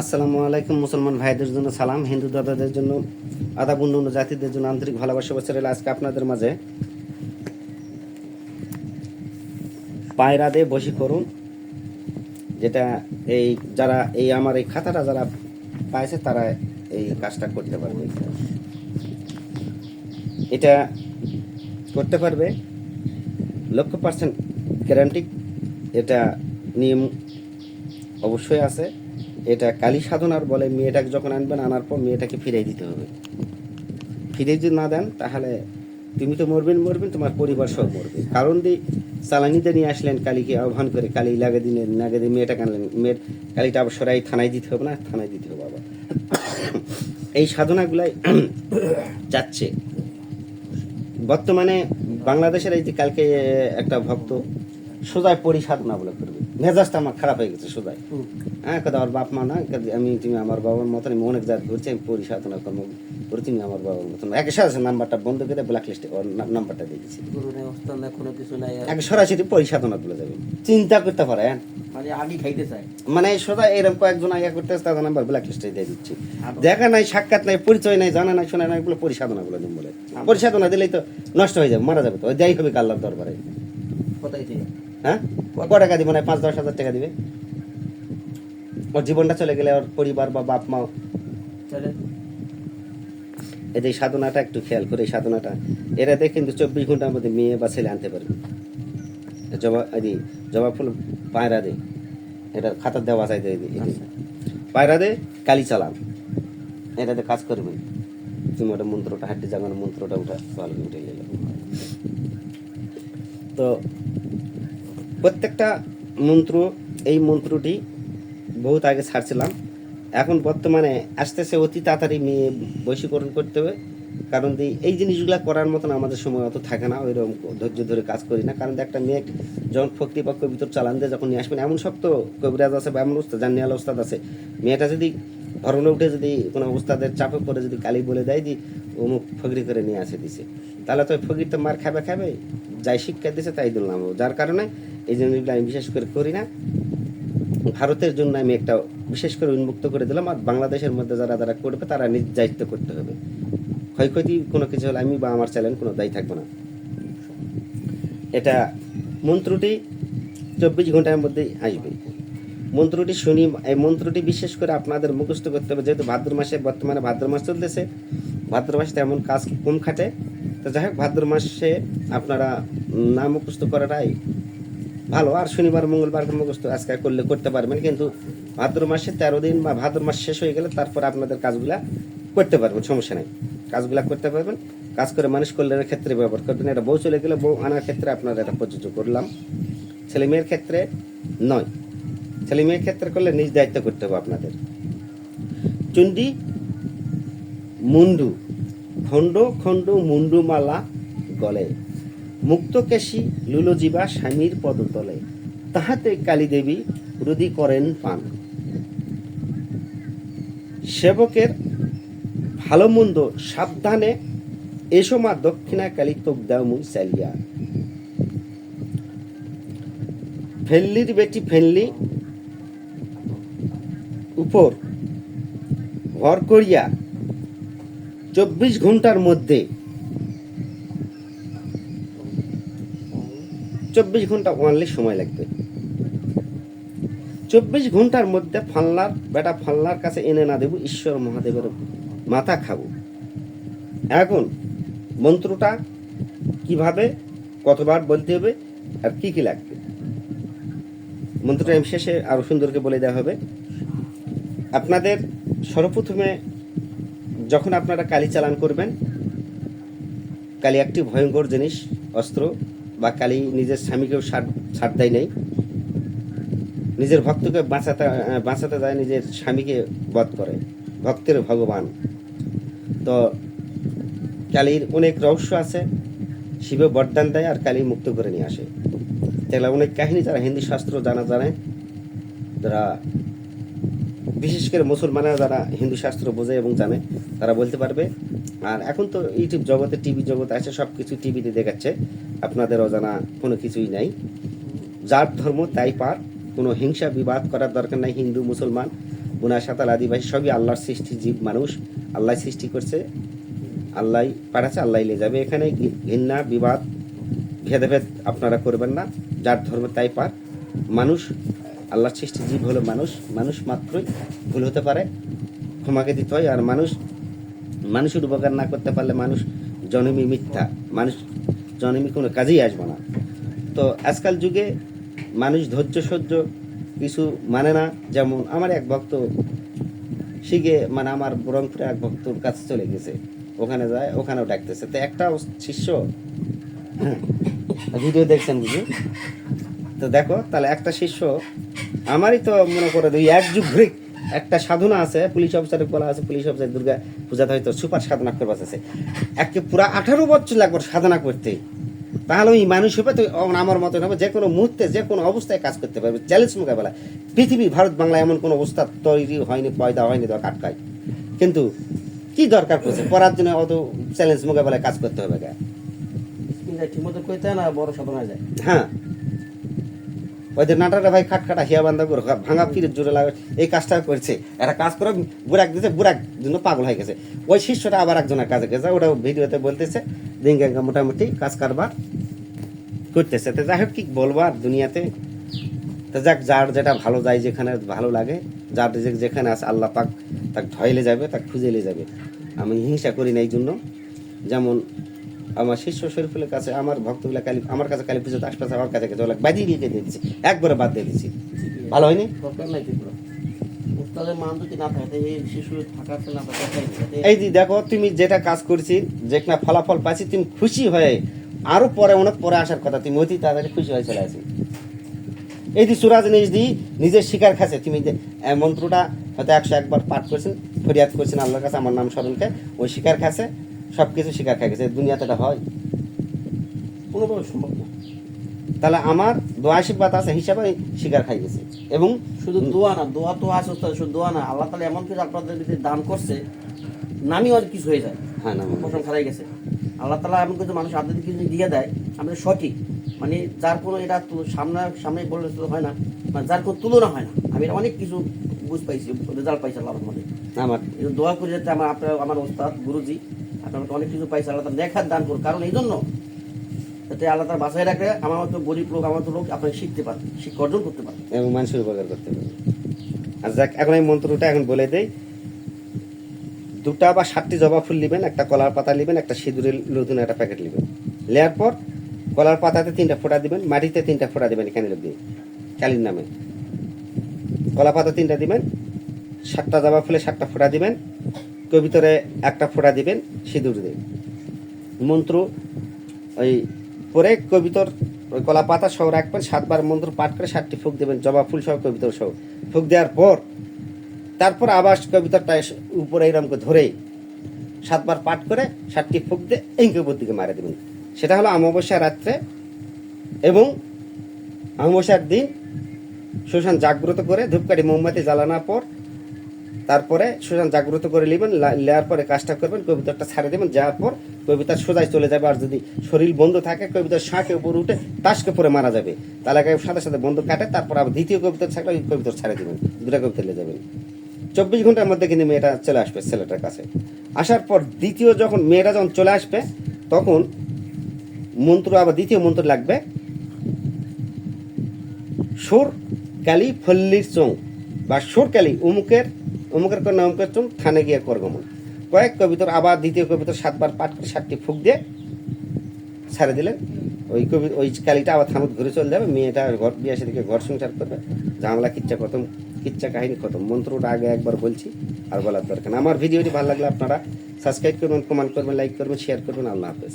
আসসালামু আলাইকুম, মুসলমান ভাইদের জন্য সালাম, হিন্দু দাদাদের জন্য, আদাব অন্য জাতিদের জন্য আন্তরিক ভালোবাসা বছর আজকে আপনাদের মাঝে। পায়রা দিয়ে বসি করুন, যেটা এই যারা এই আমার এই খাতাটা যারা পাইছে তারা এই কাজটা করতে পারবে। এটা করতে পারবে, লক্ষ পার্সেন্ট গ্যারান্টি এটা নিয়ম অবশ্যই আছে। এটা কালী সাধনার বলে মেয়েটাকে যখন আনবেন, আনার পর মেয়েটাকে ফিরিয়ে দিতে হবে। ফিরে যদি না দেন, তাহলে তুমি তো মরবেন মরবেন, তোমার পরিবার সব মরবে। কারণ দিয়ে চালানিতে নিয়ে আসলেন কালীকে, আহ্বান করে কালী, লাগে দিনে, লাগে দিয়ে মেয়েটাকে আনলেন। মেয়ের কালীটা আবার সরাই থানায় দিতে হবে না? থানায় দিতে হবে আবার। এই সাধনাগুলাই যাচ্ছে। বর্তমানে বাংলাদেশের এই যে কালকে একটা ভক্ত সোজায় পরিসাধনা বলে করবে। মেজাজটা আমার খারাপ হয়ে গেছে সোজায় হ্যাঁ কথা আমার বাপ মা না আমি তুমি আমার বাবার মতন আমি অনেক জাত ঘুরছি আমি পরিসাধনা কর্ম করে তুমি আমার বাবার মতন। একে সাথে নাম্বারটা বন্ধ করে ব্ল্যাক লিস্টে নাম্বারটা দিয়ে দিচ্ছি কোনো কিছু নাই একে সরাসরি পরিসাধনা তুলে যাবে। চিন্তা করতে পারেন মানে আগে খাইতে চাই মানে সোজা এরকম কয়েকজন আগে করতে তাদের নাম্বার ব্ল্যাক লিস্টে দিয়ে দিচ্ছি। দেখা নাই সাক্ষাৎ নাই পরিচয় নাই জানা নাই শোনা নাই বলে পরিসাধনা বলে দিন বলে। পরিসাধনা দিলেই তো নষ্ট হয়ে যাবে মারা যাবে তো দেয় হবে কাল্লার দরবারে। কোথায় হ্যাঁ? ক টাকা দিব না পাঁচ দশ হাজার টাকা দিবে? ওর জীবনটা চলে গেলে ওর পরিবার বা বাপ মা তাহলে এদের সাধনাটা একটু খেয়াল করে এই সাধনাটা। এরা দেখে কিন্তু চব্বিশ ঘণ্টার মধ্যে মেয়ে বা ছেলে আনতে পারবে। জবা এদি জবা ফুল পায়রা দে। এটা খাতার দেওয়া চাই দে আচ্ছা। পায়রা দে কালি চালান এটাতে কাজ করবে। তুমি ওটা মন্ত্রটা হাড্ডি জাগানো মন্ত্রটা উঠা ভালো উঠে গেলে তো প্রত্যেকটা মন্ত্র, এই মন্ত্রটি বহুত আগে ছাড়ছিলাম। এখন বর্তমানে আসতেছে অতি তাড়াতাড়ি মেয়ে বৈশীকরণ করতে হবে। কারণ এই জিনিসগুলো করার মতন আমাদের সময় অত থাকে না, ওইরকম ধৈর্য ধরে কাজ করি না। কারণ একটা মেয়ে যখন ফক্তি বা কবিতর চালান দিয়ে যখন নিয়ে আসবেন, এমন সব তো কবিরাজ আছে বা এমন উস্তাদ জানিয়াল ওস্তাদ আছে। মেয়েটা যদি ধরনে উঠে যদি কোনো উস্তাদের চাপে পড়ে যদি কালি বলে দেয় দি অমুক ফকরি করে নিয়ে আসে দিছে। তাহলে তো ওই ফকির তো মার খাবে খাবে, যাই শিক্ষা দিছে তাই দিলাম। যার কারণে এই জিনিসগুলো আমি বিশেষ করে করি না। ভারতের জন্য আমি একটা বিশেষ করে উন্মুক্ত করে দিলাম আর বাংলাদেশের মধ্যে যারা যারা করবে তারা নিজ দায়িত্ব করতে হবে। ক্ষয়ক্ষতি কোনো কিছু হলে আমি বা আমার চ্যানেল কোনো দায়ী থাকব না। এটা মন্ত্রটি চব্বিশ ঘণ্টার মধ্যেই আসবে। মন্ত্রটি শুনি, এই মন্ত্রটি বিশেষ করে আপনাদের মুখস্থ করতে হবে। যেহেতু ভাদ্র মাসে বর্তমানে ভাদ্র মাস চলতেছে, ভাদ্র মাসে তেমন কাজ কম খাটে। তো যাই হোক, ভাদ্র মাসে আপনারা না মুখস্থ করাটাই ভালো, আর শনিবার, মঙ্গলবার মুখস্থ আজকে করলে করতে পারবেন, কিন্তু ভাদ্র মাসে তেরো দিন বা ভাদ্র মাস শেষ হয়ে গেলে তারপর আপনাদের কাজগুলা করতে পারবেন, সমস্যা নেই। কাজগুলা করতে পারবেন, কাজ করে মানুষ কল্যাণের ক্ষেত্রে ব্যবহার করবেন। এটা বউ চলে গেলে বউ আনার ক্ষেত্রে আপনারা এটা প্রযোজ্য করলাম। ছেলে মেয়ের ক্ষেত্রে নয়। ছেলে মেয়ের ক্ষেত্রে করলে নিজ দায়িত্ব করতে হবে আপনাদের। চুন্ডি, মুন্ডু খণ্ড খণ্ড, মুন্ডু, মালা, গলে। মুক্তকেশী লুলজীবা স্বামীর পদতলে। তাহাতে কালীদেবী রুদি করেন পান। সেবকের ভালো মন্দ সাবধানে এসো মা দক্ষিণা কালী তোক দাও মুই চালিয়া। ফেল্লির বেটি ফেললি উপর ভর করিয়া চব্বিশ ঘণ্টার মধ্যে চব্বিশ ঘণ্টা ওয়ানলি সময় লাগবে। চব্বিশ ঘণ্টার মধ্যে ফাল্লার, বেটা ফাল্লার কাছে এনে না দেব, ঈশ্বর মহাদেবের মাথা খাব। এখন মন্ত্রটা কীভাবে, কতবার বলতে হবে আর কি কি লাগবে? মন্ত্রটা আমি শেষে আরও সুন্দরকে বলে দেওয়া হবে। আপনাদের সর্বপ্রথমে যখন আপনারা কালি চালান করবেন, কালি একটি ভয়ঙ্কর জিনিস, অস্ত্র বা কালী নিজের স্বামীকেও ছাড় দেয় নাই। নিজের ভক্তকে বাঁচাতে বাঁচাতে যায়, নিজের স্বামীকে বধ করে। ভক্তের ভগবান। তো কালীর অনেক রহস্য আছে, শিবে বরদান দেয় আর কালী মুক্ত করে নিয়ে আসে। তাহলে অনেক কাহিনী যারা হিন্দি শাস্ত্র জানা, জানে। যারা বিশেষ করে মুসলমানেরা যারা হিন্দু শাস্ত্র বোঝে এবং জানে, তারা বলতে পারবে। আর এখন তো ইউটিউব জগতে টিভি জগতে আছে সব কিছু টিভিতে দেখাচ্ছে। আপনাদের অজানা কোনো কিছুই নাই। যার ধর্ম, তাই পার। কোনো হিংসা, বিবাদ করার দরকার নাই, হিন্দু, মুসলমান, গুনা, সাতাল, আদিবাসী, সবই আল্লাহর সৃষ্টি জীব, মানুষ। আল্লাহ সৃষ্টি করছে, আল্লাহ পাঠাচ্ছে, আল্লাহ নিয়ে যাবে। এখানে ঘৃণা, বিবাদ, ভেদাভেদ আপনারা করবেন না। যার ধর্ম, তাই পার। মানুষ, আল্লাহর সৃষ্টি জীব হলো মানুষ। মানুষ মাত্রই ভুল হতে পারে, ক্ষমাকে দিতে হয়। আর মানুষ, মানুষের উপকার না করতে পারলে মানুষ জনমী মিথ্যা। মানুষ জনমী কোনো কাজেই আসবে না। তো আজকাল যুগে মানুষ ধৈর্য সহ্য কিছু মানে না। যেমন আমার এক ভক্ত শিখে মানে আমার বরংপুরে এক ভক্তর কাছে চলে গেছে। ওখানে যায় ওখানেও ডাকতেছে। তো একটা শিষ্য হ্যাঁ, ভিডিও দেখছেন বুঝি? তো দেখো তাহলে একটা শিষ্য আমারই তো মনে করে ওই এক যুগ ঘুরে একটা সাধনা আছে পুলিশ অফিসারের বলা আছে পুলিশ অফিসার দুর্গা পূজাতে হয়তো সুপার সাধনা করবার আছে। একে পুরা আঠারো বছর লাগবে সাধনা করতে। তাহলে ওই মানুষ হবে তো আমার মতন হবে যে কোনো মুহূর্তে যে কোনো অবস্থায় কাজ করতে পারবে। চ্যালেঞ্জ মোকাবেলা। পৃথিবী ভারত বাংলা এমন কোনো অবস্থা তৈরি হয়নি পয়দা হয়নি দরকার আটকায় কিন্তু কি দরকার পড়ছে? পড়ার জন্য অত চ্যালেঞ্জ মোকাবেলায় কাজ করতে হবে ঠিক মতো কইতে না বড় সাধনা যায়। হ্যাঁ। ওদের নাটাটা ভাই খাটখাটা হিয়া বান্ধা করে ভাঙা ফিরে জোরে লাগে এই কাজটা করছে। একটা কাজ করে, বুড়াক দিতে বুড়াক জন্য পাগল হয়ে গেছে। ওই শিষ্যটা আবার একজনের কাজে গেছে, ওটা ভিডিওতে বলতেছে দিন মোটামুটি কাজ কারবার করতেছে। তো যাই হোক, কি বলব আর দুনিয়াতে? তো যাক, যার যেটা ভালো যায় যেখানে ভালো লাগে, যার যেখানে আছে, আল্লাহ পাক তাকে ঢয়লে যাবে, তাকে খুঁজেলে যাবে। আমি হিংসা করি না এই জন্য। যেমন আমার শিষ্য শরীফুলের কাছে, আমার ভক্তগুলা কালী আমার কাছে কালী পুজোতে আশপাশে আমার কাছে গেছে। ওগুলা বাদিয়ে দিয়ে দিচ্ছি একবারে বাদ দিয়ে দিচ্ছি ভালো হয়নি? এই দেখো, তুমি যেটা কাজ করছি, যেখানে ফলাফল পাচ্ছি তুমি খুশি হয়ে আরও পরে অনেক পরে আসার কথা। তুমি অতি তাড়াতাড়ি খুশি হয়ে চলে আসি। এই সুরাজ নিজ দি নিজের শিকার খাচ্ছে তুমি মন্ত্রটা হয়তো একশো একবার পাঠ করছেন, ফরিয়াদ করছেন আল্লাহর কাছে, আমার নাম স্মরণকে ওই শিকার খাচ্ছে সব কিছু শিকার খাই গেছে দুনিয়াতে এটা হয়? কোনোভাবে সম্ভব না। তাহলে আমার দোয়া আশীর্বাদ আছে হিসাবে শিকার খাই গেছে। এবং শুধু দোয়া না দোয়া তো আছে শুধু দোয়া না আল্লাহ তালা এমন কিছু আপনাদের ভিতরে দান করছে নামই আর কিছু হয়ে যায়। হ্যাঁ না প্রথম খারাই গেছে। আল্লাহ তালা এমন কিছু মানুষ আপনাদের কিছু দিয়ে দেয় আমাদের সঠিক। মানে যার কোনো এটা তু- সামনে সামনে বললে তো হয় না মানে যার কোনো তুলনা হয় না। আমি অনেক কিছু বুঝ পাইছি রেজাল্ট পাইছি আল্লাহর মধ্যে আমার দোয়া করে যাতে আমার আপনার আমার ওস্তাদ গুরুজি আপনার অনেক কিছু পাইছে, আল্লাহ তালা দেখার দান করুন কারণ এই জন্য যাতে আল্লাহ তার বাসায় রাখে আমার মতো গরিব লোক, আমার মতো লোক আপনাকে শিখতে পারে, শিক্ষা অর্জন করতে পারে। এবং মানুষের উপকার করতে পারে। আর যাক, এখন এই মন্ত্রটা এখন বলে দেই। দুটা বা সাতটি জবা ফুল নেবেন, একটা কলার পাতা নেবেন, একটা সিঁদুরের নতুন একটা প্যাকেট নেবেন। নেওয়ার পর কলার পাতাতে তিনটা ফোঁটা দিবেন, মাটিতে তিনটা ফোঁটা দিবেন এখানে দিয়ে কালির নামে। কলা পাতা তিনটা দিবেন, সাতটা জবা ফুলে সাতটা ফোঁটা দিবেন কবিতরে একটা ফোঁটা দিবেন, সিঁদুর দিয়ে। মন্ত্র, ওই পরে কবিতর কলা পাতা সহ রাখবেন, সাতবার মন্ত্র পাঠ করে সাতটি ফুক দেবেন, জবা ফুল সহ কবিতর সহ। ফুক দেওয়ার পর, তারপর আবার কবিতরটা উপরে এরকম করে ধরে সাতবার পাঠ করে সাতটি ফুক দিয়ে ইঙ্কবর দিকে মারা দেবেন। সেটা হলো অমাবস্যা রাত্রে এবং অমাবস্যার দিন শ্মশান জাগ্রত করে ধূপকাঠি, মোমবাতি জ্বালানোর পর তারপরে সুশান জাগ্রত করে নেবেন নেওয়ার পরে কাজটা করবেন, কবিতাটা ছাড়ে দেবেন, যাওয়ার পর কবিতা সোজাই চলে যাবে, আর যদি শরীর বন্ধ থাকে, কবিতার শাঁখে উপরে উঠে তাসকে পরে মারা যাবে। তাহলে সাথে সাথে বন্ধ কাটে, তারপর আবার দ্বিতীয় কবিতা থাকলে ওই কবিতা ছাড়ে দেবেন, দুটা কবিতা নিয়ে যাবেন চব্বিশ ঘণ্টার মধ্যে কিন্তু মেয়েটা চলে আসবে ছেলেটার কাছে। আসার পর দ্বিতীয় যখন মেয়েটা যখন চলে আসবে, তখন মন্ত্র, আবার দ্বিতীয় মন্ত্র লাগবে, সুর কালি ফল্লির চোং বা সুর কালি অমুকের অমুকের অমুকের চোং থানে গিয়ে করগমন কয়েক কবিতর আবার দ্বিতীয় কবিতর সাতবার পাঠ করে সাতটি ফুক দিয়ে ছাড়ে দিলেন। ওই কবি, ওই কালিটা আবার থামত ঘুরে চলে যাবে, মেয়েটা ঘর, বিয়ে সেদিকে ঘর সংসার করবে। জামলা কিচ্ছা খতম কিচ্ছা কাহিনী খতম মন্ত্রটা আগে একবার বলছি, আর বলার দরকার আমার ভিডিওটি ভালো লাগলে আপনারা সাবস্ক্রাইব করবেন কমেন্ট করবেন লাইক করবেন শেয়ার করবেন, আল্লাহ হাফেজ।